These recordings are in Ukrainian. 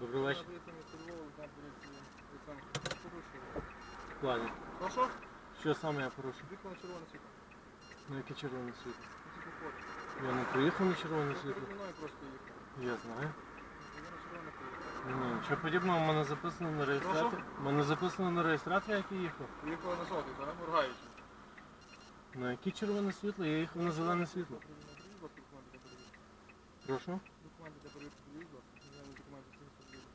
Добрий вечір. В плані. Прошу? Що саме я порушив? Вікно на червоне світло. На яке червоне світло? Я не приїхав на червоне світло. Я знаю. Поїхали. Ні, нічого подібного, у мене записано на реєстраторі. У мене записано на реєстраторі, як я їхав. Поїхали на жовтий, так? Моргаючи. На яке червоне світло? Я їхав на зелене світло. Прошу. Документи для перевірки будь ласка. Наявні документи всі місто Львова.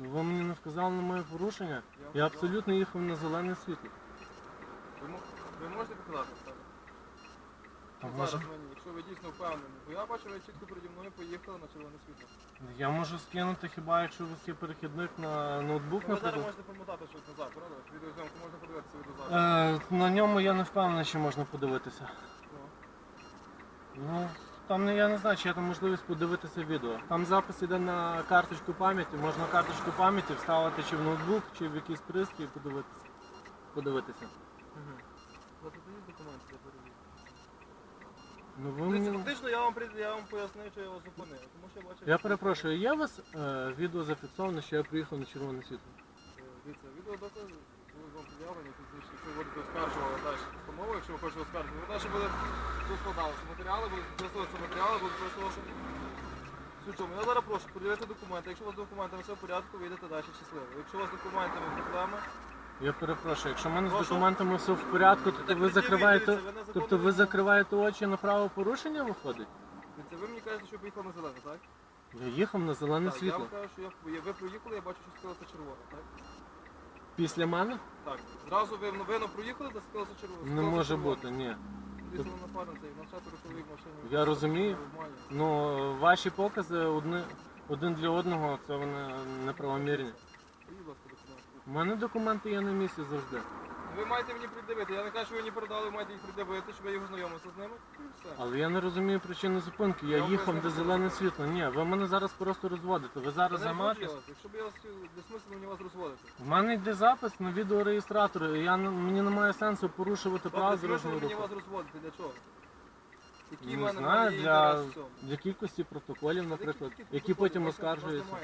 Ну ви мені не вказали на моє порушення. Я Я абсолютно їхав на зелене світло. Ви мо- Ви можете показати це? А Зараз може, мені, якщо ви дійсно впевнені. Бо я бачу, ви чітко переді мною поїхали на червоне світло. я можу скинути хіба, якщо у вас є перехідник на ноутбук, Ну, ви зараз наприклад. можете промотати щось назад, правда? Відеозйомку можна подивитися відеозапис. Е, на ньому я не впевнений, що можна подивитися. Ну. Ну, там я не знаю, чи є там можливість подивитися відео. Там запис іде на карточку пам'яті, можна карточку пам'яті вставити чи в ноутбук, чи в якийсь пристрій і подивитися. Подивитися. Документи для перевірки? Ну ви мені. Фактично я вам пред- я вам пояснив, що я вас зупинив. Тому що я бачив. Я перепрошую, є у вас е, відео зафіксовано, що я приїхав на червоне світло? Е, Дивіться, відео докази були вам пред'явлені, якщо ви будете оскаржували далі постанову, якщо ви хочете оскаржувати, ви далі буде тут складалися матеріали, будуть використовуватися матеріали, будуть використовуватися. Суть я зараз прошу перевірити документи. Якщо у вас з документами все в порядку, ви йдете далі щасливо. Якщо у вас з документами проблеми, Я перепрошую, якщо в мене з Прошу? документами все в порядку, то ви закриваєте. дивіться, ви незаконно Тобто ви закриваєте очі на правопорушення виходить? Дивіться, ви мені кажете, що поїхали на зелене, так? Я їхав на зелене Так, я світло. вам кажу, що я, ви проїхали, я бачу, що скилося червоне, так? Після мене? Так. Зразу ви новину проїхали, де скилося червоне. Не може бути, ні. Дивіться, напарниця, і на четверо чоловік. Я розумію. В. Ну, ваші покази одні, один для одного, це вони неправомірні. Будь ласка. У мене документи є на місці завжди. Ви маєте мені придивити. Я не кажу, що ви мені передали, ви маєте їх придивити, щоб я його знайомився з ними. І все. Але я не розумію причини зупинки. Я Я їхав, де поясню. зелене світло. Ні, ви мене зараз просто розводите. Ви зараз Та не займаєтесь. розводилось. Якщо б я вас мені вас розводити. У мене йде запис на відеореєстратор, і я не- мені немає сенсу порушувати Добре, правила смисл дорожнього мені руху. вас розводити для чого? Які Не мене знаю, для, інтерес в цьому? для кількості протоколів, наприклад, Які- потім оскаржуються.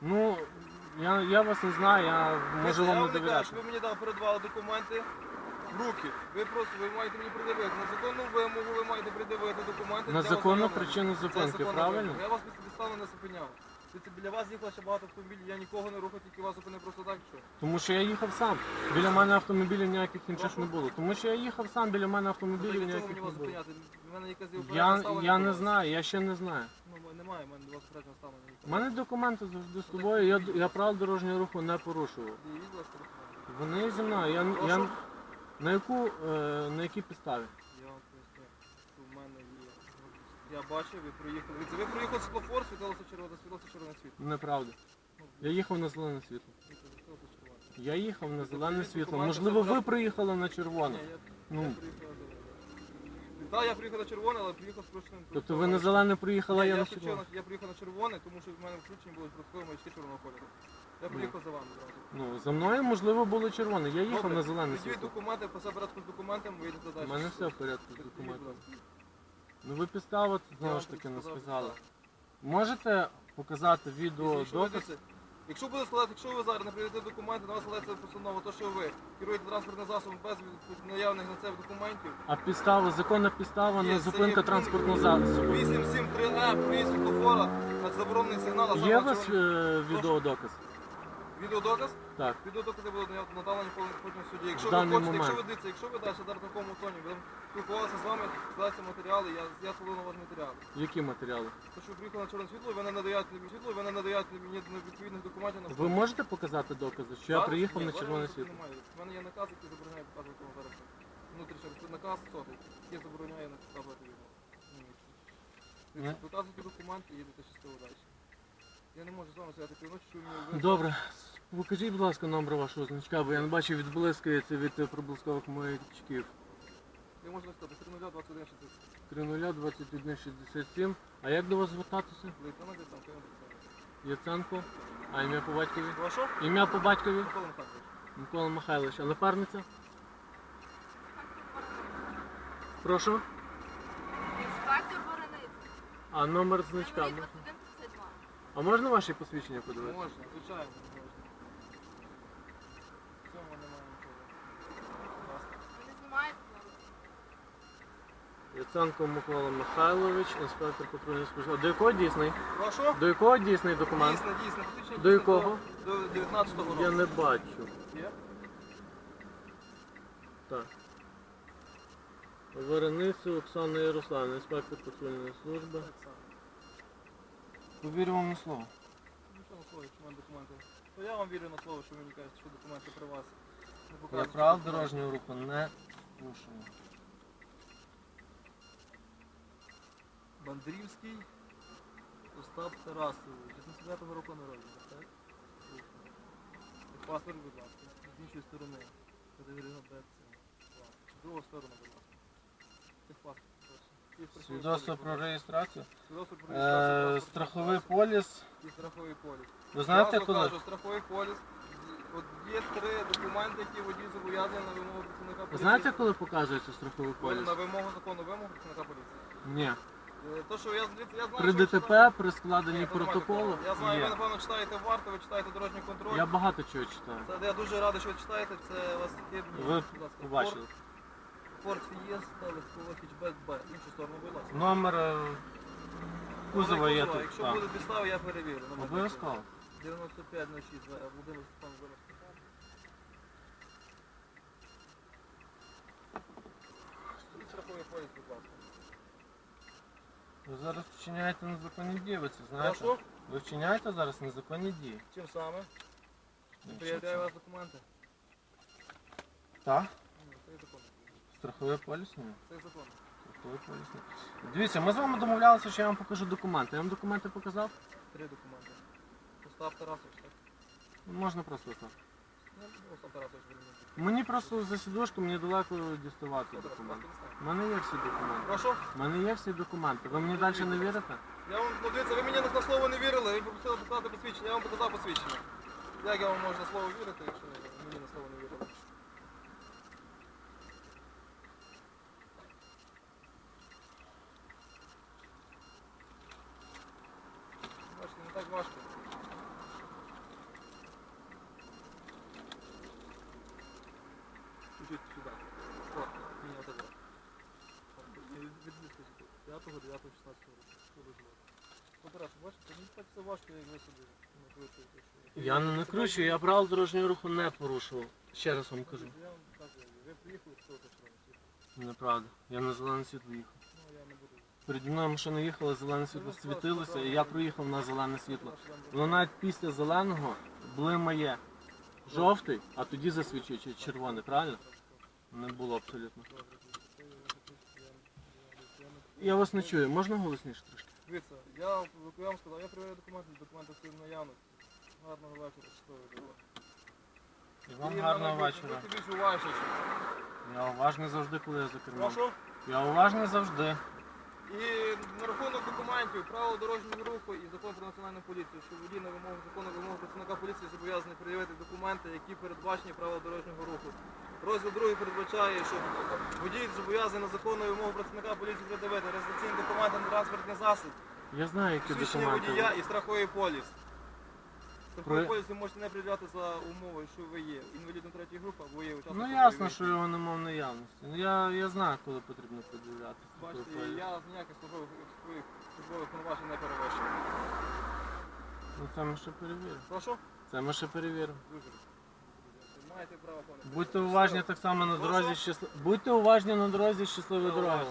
Ну, я, я вас не знаю, я можу вам не довіряти. що ви мені дали передавали документи в руки. Ви просто ви маєте мені придивити. На законну вимогу ви маєте придивити документи. На для законну ознайомлення. причину Це зупинки, законна правильно? вимога. Я вас підставно не зупиняв. Дивіться, біля вас їхало ще багато автомобілів, я нікого не рухав, тільки вас зупинив просто так, що. Тому що я їхав сам. Біля мене автомобілів ніяких інших не було. Тому що я їхав сам, біля мене Ну, автомобілів для чого ніяких мені не вас було. зупиняти? У мене якась Я, ставлення я не знаю, я ще не знаю. Ну, немає, в мене до вас попереднього ставлення. У мене документи завжди з тобою, я, я правил дорожнього руху не порушував. Дивіть, будь ласка, документи. Вони зі мною. Я, я, Прошу? на яку е, на якій підставі? Я вам поясню, що в мене є. Я бачив, ви проїхали. Ви проїхали світлофор, світилося червоне, світилося червоне світло. Неправда. Я їхав на зелене світло. Я їхав на зелене світло. Можливо, ви приїхали на червоне. Ну. Так, я приїхав на червоне, але приїхав з прочним. Тобто ви на зелене приїхали, а я на червоне. я приїхав на червоне, тому що в мене включені були протоколи маячки червоного кольору. Я приїхав за вами одразу. Ну, за мною, можливо, було червоне. Я їхав Добре, на зелене Підіть світло. документи, по порядку з документами, вийдете У далі. мене все в порядку з документами. Ну ви підстави Я знову ж таки не сказали. Можете показати відео Якщо ви доказ? дивіться, Якщо буде складати, якщо ви зараз не прийдете документи, на вас складається постанова, то що ви керуєте транспортним засобом без від- наявних на це документів, А підстава, законна підстава Є, на це зупинка є транспортного засобу. 873 е проїзд світлофора, заборонений сигнал, а Є у вас е, відеодоказ? Відеодоказ. Так. Відеодокази будуть нада- надані потім в суді. Якщо ви даний хочете, якщо ви момент. дивіться, якщо ви далі зараз в такому тоні, будемо спілкуватися з вами, складаються матеріали, я, я складу на вас матеріали. Які матеріали? То, що ви приїхали на чорне світло, і ви не надаєте мені світло, і ви не надаєте мені відповідних документів на Ви можете показати докази, що я приїхав на червоне світло? Немає. У мене є наказ, який забороняє показувати вам зараз. Внутрішньо це наказ сотий, який забороняє на показувати відео. місці. Ні. Показуйте документи і їдете щасливо далі. Я не можу з вами стояти півночі, що мені Добре. Покажіть, будь ласка, номер вашого значка, бо я не бачу, відблискується від проблискових маячків. Я можу сказати, 3 21 60. 302167. А як до вас звертатися? Лейтенант Яценко. А ім'я по батькові? Вашо? Ім'я по батькові? Микола Михайлович. Микола Михайлович. А напарниця? Прошу. Інспектор Ворониця. А номер значка? Можна? 2152. А можна ваші посвідчення подивитися? Можна, звичайно, можна. В цьому немає нічого. Ви не знімаєте зараз? Яценко Микола Михайлович, інспектор патрульної служби. До якого дійсний? Прошу? До якого дійсний документ? Дійсно, дійсно. Посвідчення До якого? До 19-го року. Я не бачу. Є? Так. Вареницю Оксана Ярославна, інспектор патрульної служби. Так само. Повірю вам на слово. Ну що на слово, якщо в мене документи. То я вам вірю на слово, що ви мені кажете, що документи при вас. Не Я прав дорожнього руху не порушую. Бандрівський Остап Тарасович. 89-го року народження, так? Паспорт, будь ласка. З іншої сторони. Категорія БЦ. З другої сторони, будь ласка. Техпаспорт, Свідоцтво про реєстрацію. Свідоцтво про Е, страховий поліс. І страховий поліс. Ви знаєте, Зразу коли? кажу, страховий поліс. От є три документи, які водій зобов'язаний на вимогу працівника Ви поліції. знаєте, коли показується страховий поліс? На вимогу закону вимогу працівника поліції. Ні. Е, То, що я, я знаю, При що ви ДТП, читаєте. при складенні Ні, це нормально, протоколу. Я знаю, ви Є. напевно читаєте варто, ви читаєте дорожній контроль. Я багато чого читаю. Це я дуже радий, що ви читаєте. Це у вас є Ви будь ласка, побачили. Ford Fiesta, легкова хетчбек Б. Іншу сторону, будь ласка. Номер е, кузова є Кузова. тут. Якщо так. буде підстави, я перевірю. Номер Обов'язково. 9506 Володимир Степан Володимир. І страховий поліс, будь ласка. Ви зараз вчиняєте незаконні дії, ви це знаєте? Прошу? Ви вчиняєте зараз незаконні дії. Чим саме? Ну, що Приявляю це? вас документи? Так? Страховий поліс? Ні. Це закон. Страховий поліс ні. Дивіться, ми з вами домовлялися, що я вам покажу документи. Я вам документи показав? Три документи. Остап Тарасович, так? Ну, Можна просто так. Ну, Остап Тарасович. Мені просто за сідушку мені далеко діставати Добре, документи. паспорт У мене є всі документи. Прошу? У мене є всі документи. Ви мені далі не вірите? Я вам, ну дивіться, ви мені на слово не вірили, ви попросили показати посвідчення, я вам показав посвідчення. Як я вам можу на слово вірити, якщо ви мені на слово не вірили? Бачите, не так важко. Ідіть сюди. О, мені отак. Відвідки 5 9 16 року. Я не накручую, я правил дорожнього руху не порушував. Ще раз вам кажу. Я вам так говорю. Ви приїхали з того сторони. Неправда. Я на зелене світло їхав. Ну, я не буду. Переді мною машина їхала, зелене світло світилося, і я проїхав на зелене світло. Воно навіть після зеленого блимає жовтий, а тоді засвічує чи- червоний, правильно? Не було абсолютно. я вас не чую, можна голосніше трошки? Дивіться, я, вам сказав, я перевірю документи, документи всі в наявності. Гарного вечора, дороги. І вам гарного вечора. Я уважний завжди, коли я за кермом. Я уважний завжди. І на рахунок документів, правил дорожнього руху і закон про національну поліцію, що водій на вимогу закону вимогу працівника поліції зобов'язаний пред'явити документи, які передбачені правил дорожнього руху. Розділ другий передбачає, що водій зобов'язаний на законну вимогу працівника поліції пред'явити реєстраційні документи на транспортний засіб, Я знаю, які посвідчення документи. водія і страховий поліс. Страховий Про- поліс ви можете не пред'являти за умови, що ви є інвалідом третьої групи або є учасником. Ну ясно, бойових що його нема в наявності. Ну я, я знаю, коли потрібно пред'являти. Бачите, я ніяких службових своїх службових повноважень не перевищую. Ну це ми ще перевіримо. Прошу? Це ми ще перевіримо. Дуже. Маєте право пане. Будьте уважні так само на дорозі щасливі. Будьте уважні на дорозі щасливої Я дороги.